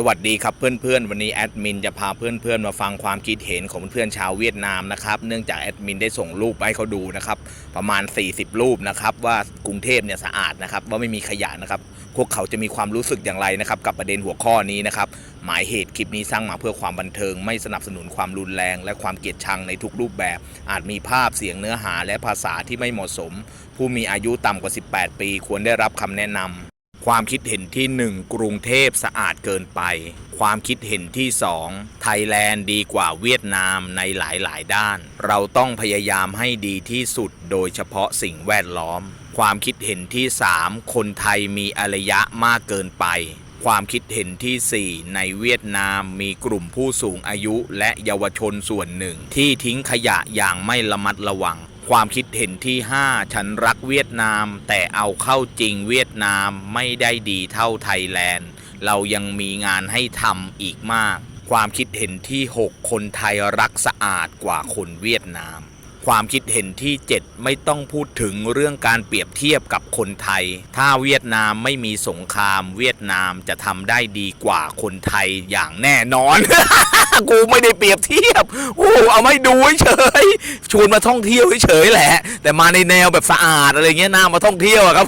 สวัสดีครับเพื่อนๆ วันนี้แอดมินจะพาเพื่อนๆ มาฟังความคิดเห็นของเพื่อนๆชาวเวียดนามนะครับเนื่องจากแอดมินได้ส่งรูปไปให้เขาดูนะครับประมาณ 40 รูปนะครับว่ากรุงเทพเนี่ยสะอาดนะครับว่าไม่มีขยะนะครับพวกเขาจะมีความรู้สึกอย่างไรนะครับกับประเด็นหัวข้อนี้นะครับหมายเหตุคลิปนี้สร้างมาเพื่อความบันเทิง ไม่สนับสนุนความรุนแรง และความเกลียดชังในทุกรูปแบบ อาจมีภาพเสียงเนื้อหาและภาษาที่ไม่เหมาะสม ผู้มีอายุต่ำกว่า 18 ปี ควรได้รับคำแนะนำ ความคิดเห็นที่ 1 กรุงเทพสะอาดเกินไป ความคิดเห็นที่ 2 ไทยแลนด์ดีกว่าเวียดนามในหลายๆ ด้าน เราต้องพยายามให้ดีที่สุดโดยเฉพาะสิ่งแวดล้อม ความคิดเห็นที่ 3 คนไทยมีอารยะมากเกินไป ความคิดเห็นที่ 4 ในเวียดนามมีกลุ่มผู้สูงอายุและเยาวชนส่วนหนึ่ง ที่ทิ้งขยะอย่างไม่ระมัดระวัง ความคิดเห็นที่ 5 ฉันรักเวียดนาม แต่เอาเข้าจริงเวียดนามไม่ได้ดีเท่าไทยแลนด์ เรายังมีงานให้ทำอีกมาก ความคิดเห็นที่ 6 คนไทยรักสะอาดกว่าคนเวียดนาม ความคิดเห็นที่ 7 ไม่ต้องพูดถึงเรื่องการเปรียบเทียบกับคนไทย ถ้าเวียดนามไม่มีสงคราม เวียดนามจะทำได้ดีกว่าคนไทยอย่างแน่นอน กูไม่ได้เปรียบเทียบโอ้เอาไม่ดูเฉยชวนมาท่องเที่ยวเฉยแหละ แต่มาในแนวแบบสะอาดอะไรเงี้ยน่ามาท่องเที่ยวอะครับ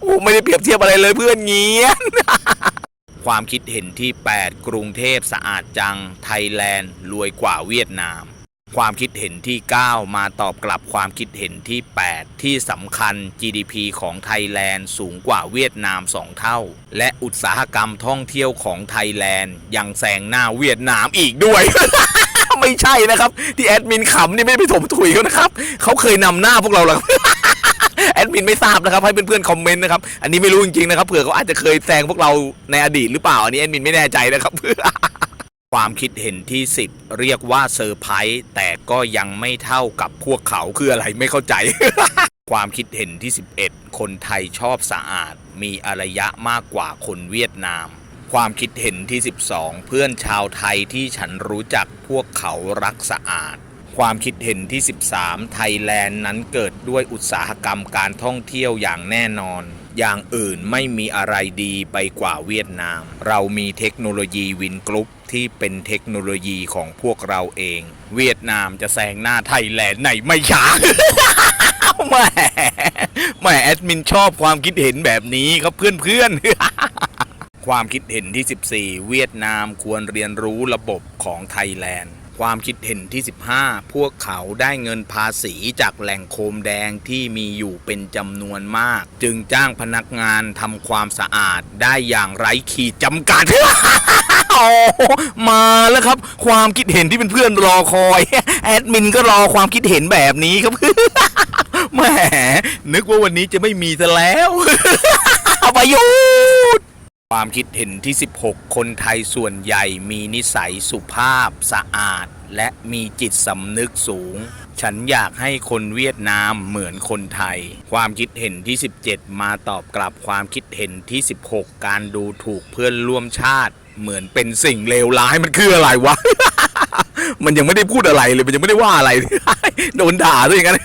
โอ้ไม่ได้เปรียบเทียบอะไรเลยเพื่อนเงี้ยความคิดเห็นที่ 8 กรุงเทพสะอาดจัง ไทยแลนด์ รวยกว่าเวียดนาม ความคิดเห็นที่ 9 มาตอบกลับความคิดเห็นที่ 8 ที่สำคัญ GDP ของไทยแลนด์สูงกว่าเวียดนาม 2 เท่า และอุตสาหกรรมท่องเที่ยวของไทยแลนด์ยังแซงหน้าเวียดนามอีกด้วย ไม่ใช่นะครับ ที่แอดมินขำนี่ไม่ไปถมถุยเขานะครับเขาเคยนำหน้าพวกเราหรอกแอดมินไม่ทราบนะครับให้เพื่อนๆคอมเมนต์นะครับอันนี้ไม่รู้จริงๆนะครับเผื่อเขาอาจจะเคยแซงพวกเราในอดีตหรือเปล่าอันนี้แอดมินไม่แน่ใจนะครับเพื่อ ความคิดเห็นที่ 10 เรียกว่าเซอร์ไพรส์แต่ก็ยังไม่เท่ากับพวกเขาคืออะไรไม่เข้าใจ ความคิดเห็นที่ 11 คนไทยชอบสะอาด มีอารยะมากกว่าคนเวียดนาม ความคิดเห็นที่ 12 เพื่อนชาวไทยที่ฉันรู้จักพวกเขารักสะอาด ความคิดเห็นที่ 13 ไทยแลนด์นั้นเกิดด้วยอุตสาหกรรมการท่องเที่ยวอย่างแน่นอน อย่างอื่นไม่มีอะไรดีไปกว่าเวียดนาม เรามีเทคโนโลยีวินกรุ๊ปที่เป็นเทคโนโลยีของพวกเราเอง เวียดนามจะแซงหน้าไทยแลนด์ในไม่ช้าแหม่แหม่แอดมินชอบความคิดเห็นแบบนี้ครับเพื่อนๆความคิดเห็นที่ 14 เวียดนามควรเรียนรู้ระบบของไทยแลนด์ ความคิดเห็นที่ 15 พวกเขาได้เงินภาษีจากแหล่งโคมแดงที่มีอยู่เป็นจำนวนมาก จึงจ้างพนักงานทำความสะอาดได้อย่างไร้ขีดจำกัด มาแล้วครับ ความคิดเห็นที่เป็นเพื่อนรอคอย แอดมินก็รอความคิดเห็นแบบนี้ครับ แหมนึกว่าวันนี้จะไม่มีซะแล้ว ประยุทธ์ ความคิดเห็นที่ 16 คนไทยส่วนใหญ่มีนิสัยสุภาพสะอาด และมีจิตสำนึกสูง ฉันอยากให้คนเวียดนามเหมือนคนไทย ความคิดเห็นที่ 17 มาตอบกลับความคิดเห็นที่ 16 การดูถูกเพื่อนร่วมชาติ เหมือนเป็นสิ่งเลวร้ายมันคืออะไรวะ มันยังไม่ได้พูดอะไรเลย มันยังไม่ได้ว่าอะไร โดนด่าด้วยอย่างนั้น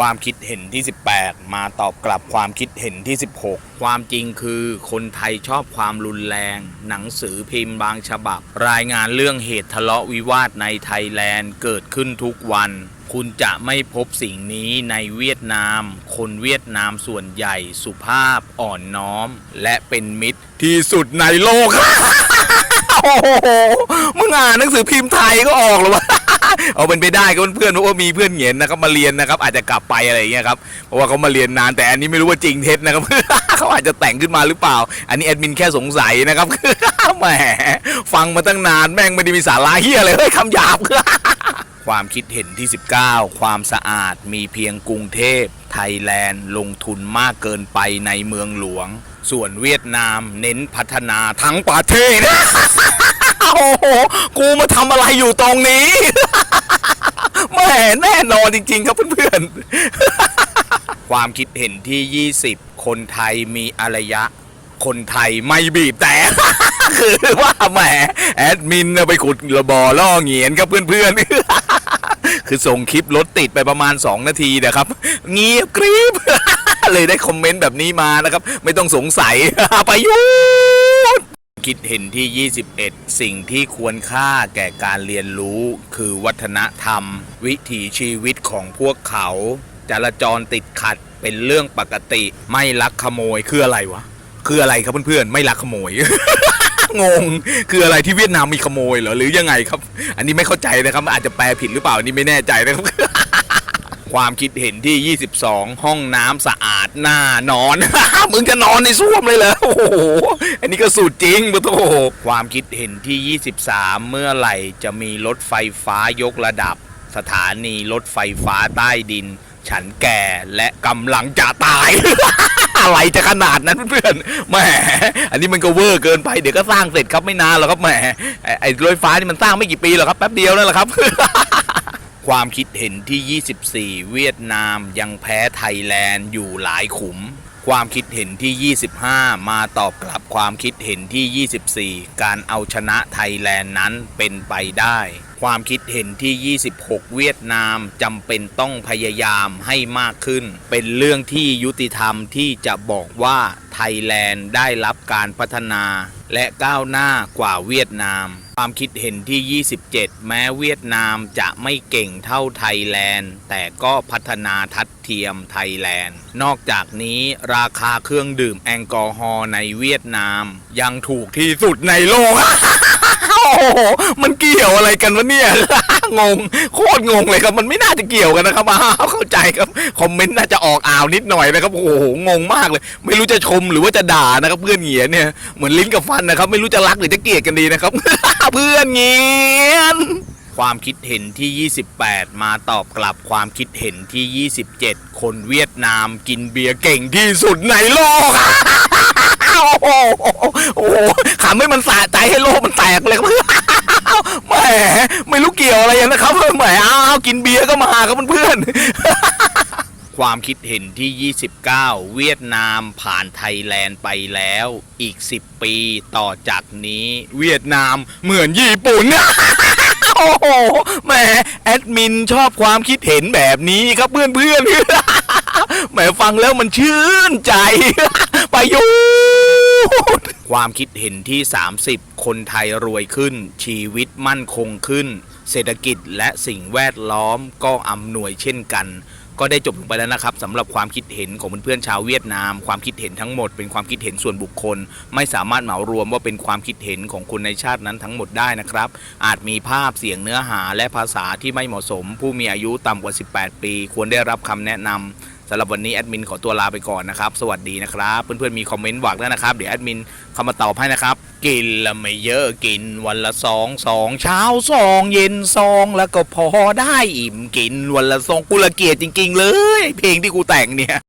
ความคิดเห็นที่ 18 มาตอบกลับความคิดเห็นที่ 16 ความจริงคือคนไทยชอบความรุนแรง หนังสือพิมพ์บางฉบับ รายงานเรื่องเหตุทะเลาะวิวาทในไทยแลนด์เกิดขึ้นทุกวัน คุณจะไม่พบสิ่งนี้ในเวียดนาม คนเวียดนามส่วนใหญ่สุภาพอ่อนน้อม และเป็นมิตรที่สุดในโลก โอ้โห มึงอ่านหนังสือพิมพ์ไทยก็ออกแล้ววะ เอาเป็นไปได้ก็เพื่อนเพราะว่ามีเพื่อนเหงียนนะครับมาเรียนนะครับ อาจจะกลับไปอะไรอย่างเงี้ยครับเพราะว่าเขามาเรียนนานแต่อันนี้ไม่รู้ว่าจริงเท็จนะครับเขาอาจจะแต่งขึ้นมาหรือเปล่า อันนี้แอดมินแค่สงสัยนะครับแหมฟังมาตั้งนานแม่งไม่ได้มีสาระเฮียเลยเฮ้ยคำหยาบความคิดเห็นที่ 19 ความสะอาดมีเพียงกรุงเทพ ไทยแลนด์ ลงทุนมากเกินไปในเมืองหลวง ส่วนเวียดนามเน้นพัฒนาทั้งประเทศ โอ้โห กูมาทำอะไรอยู่ตรงนี้ แม่แน่นอนจริง ๆ ครับเพื่อนๆ ความคิดเห็นที่ 20 คนไทยมีอารยะ คนไทยไม่บีบแต่ คือว่าแหมแอดมินน่ะไปขุดระบอล่อเหงียนครับเพื่อนๆ คือส่งคลิปรถติดไปประมาณ 2 นาทีนะครับ เงียบกริบเลยได้คอมเมนต์แบบนี้มานะครับ ไม่ต้องสงสัยประยุทธ์ คิดเห็นที่ 21 สิ่งที่ควรค่าแก่การเรียนรู้ คือวัฒนธรรม วิถีชีวิตของพวกเขา จราจรติดขัดเป็นเรื่องปกติ ไม่ลักขโมยคืออะไรวะ คืออะไรครับเพื่อนๆ ไม่ลักขโมย งง คืออะไรที่เวียดนามมีขโมยเหรอหรือยังไงครับ อันนี้ไม่เข้าใจนะครับ อาจจะแปลผิดหรือเปล่า อันนี้ไม่แน่ใจนะครับ ความคิดเห็นที่ 22 ห้องน้ำสะอาดหน่านอน มึงจะนอนในส้วมเลยเหรอโอ้โห อันนี้ก็สูตรจริงปะโถความคิดเห็นที่ 23 เมื่อไหร่จะมีรถไฟฟ้ายกระดับ สถานีรถไฟฟ้าใต้ดิน ฉันแก่และกำลังจะตาย อะไรจะขนาดนั้นเพื่อนแหมอันนี้มันก็เวอร์เกินไปเดี๋ยวก็สร้างเสร็จครับไม่นานหรอกครับแหมไอ้ไอ้รถไฟฟ้านี่มันสร้างไม่กี่ปีหรอกครับแป๊บเดียวนั่นแหละครับ ความคิดเห็นที่ 24 เวียดนามยังแพ้ไทยแลนด์อยู่หลายขุม ความคิดเห็นที่ 25 มาตอบกลับความคิดเห็นที่ 24 การเอาชนะไทยแลนด์นั้นเป็นไปได้ ความคิดเห็นที่ 26 เวียดนามจำเป็นต้องพยายามให้มากขึ้น เป็นเรื่องที่ยุติธรรมที่จะบอกว่าไทยแลนด์ได้รับการพัฒนา และก้าวหน้ากว่าเวียดนาม ความคิดเห็นที่ 27 แม้เวียดนามจะไม่เก่งเท่าไทยแลนด์ แต่ก็พัฒนาทัดเทียมไทยแลนด์ นอกจากนี้ราคาเครื่องดื่มแอลกอฮอล์ในเวียดนาม ยังถูกที่สุดในโลก โอ้โหมันเกี่ยวอะไรกันวะเนี่ย งง โคตรงงเลยครับ มันไม่น่าจะเกี่ยวกันนะครับอ้าวเข้าใจครับ คอมเมนต์น่าจะออกอ่าวนิดหน่อยนะครับ โอ้โห งงมากเลย ไม่รู้จะชมหรือว่าจะด่านะครับ เพื่อนเหียเนี่ย เหมือนลิ้นกับฟันนะครับ ไม่รู้จะรักหรือจะเกลียดกันดีนะครับ เพื่อนเหียนความคิดเห็นที่ 28 มาตอบกลับความคิดเห็นที่ 27 คนเวียดนามกินเบียร์เก่งที่สุดในโลก โอ้โหโอ้โหขำให้มันสะใจให้โลกมันแตกเลยครับแหมไม่รู้เกี่ยวอะไรกันนะครับแหมอ้าวกินเบียร์ก็มาครับเพื่อนความคิดเห็นที่ 29 เวียดนามผ่านไทยแลนด์ไปแล้ว อีก 10 ปีต่อจากนี้ เวียดนามเหมือนญี่ปุ่นโอ้โหแหมแอดมินชอบความคิดเห็นแบบนี้ครับเพื่อนๆแหมฟังแล้วมันชื่นใจประยุ ความคิดเห็นที่ 30 คนไทยรวยขึ้น ชีวิตมั่นคงขึ้น เศรษฐกิจและสิ่งแวดล้อมก็อำนวยเช่นกัน ก็ได้จบลงไปแล้วนะครับสำหรับความคิดเห็นของเพื่อนๆชาวเวียดนาม ความคิดเห็นทั้งหมดเป็นความคิดเห็นส่วนบุคคล ไม่สามารถเหมารวมว่าเป็นความคิดเห็นของคนในชาตินั้นทั้งหมดได้นะครับ อาจมีภาพเสียงเนื้อหาและภาษาที่ไม่เหมาะสม ผู้มีอายุต่ำกว่า 18 ปี ควรได้รับคำแนะนำ สำหรับวันนี้แอดมินขอตัวลาไปก่อนนะครับ สวัสดีนะครับ เพื่อนๆมีคอมเมนต์บอกได้นะครับ เดี๋ยวแอดมินเข้ามาตอบให้นะครับ กินละไม่เยอะกินวันละสองสองเช้าสองเย็นสองแล้วก็พอได้อิ่มกินวันละสองกุละเกียรติจริง ๆ เลย เพลงที่กูแต่งเนี่ย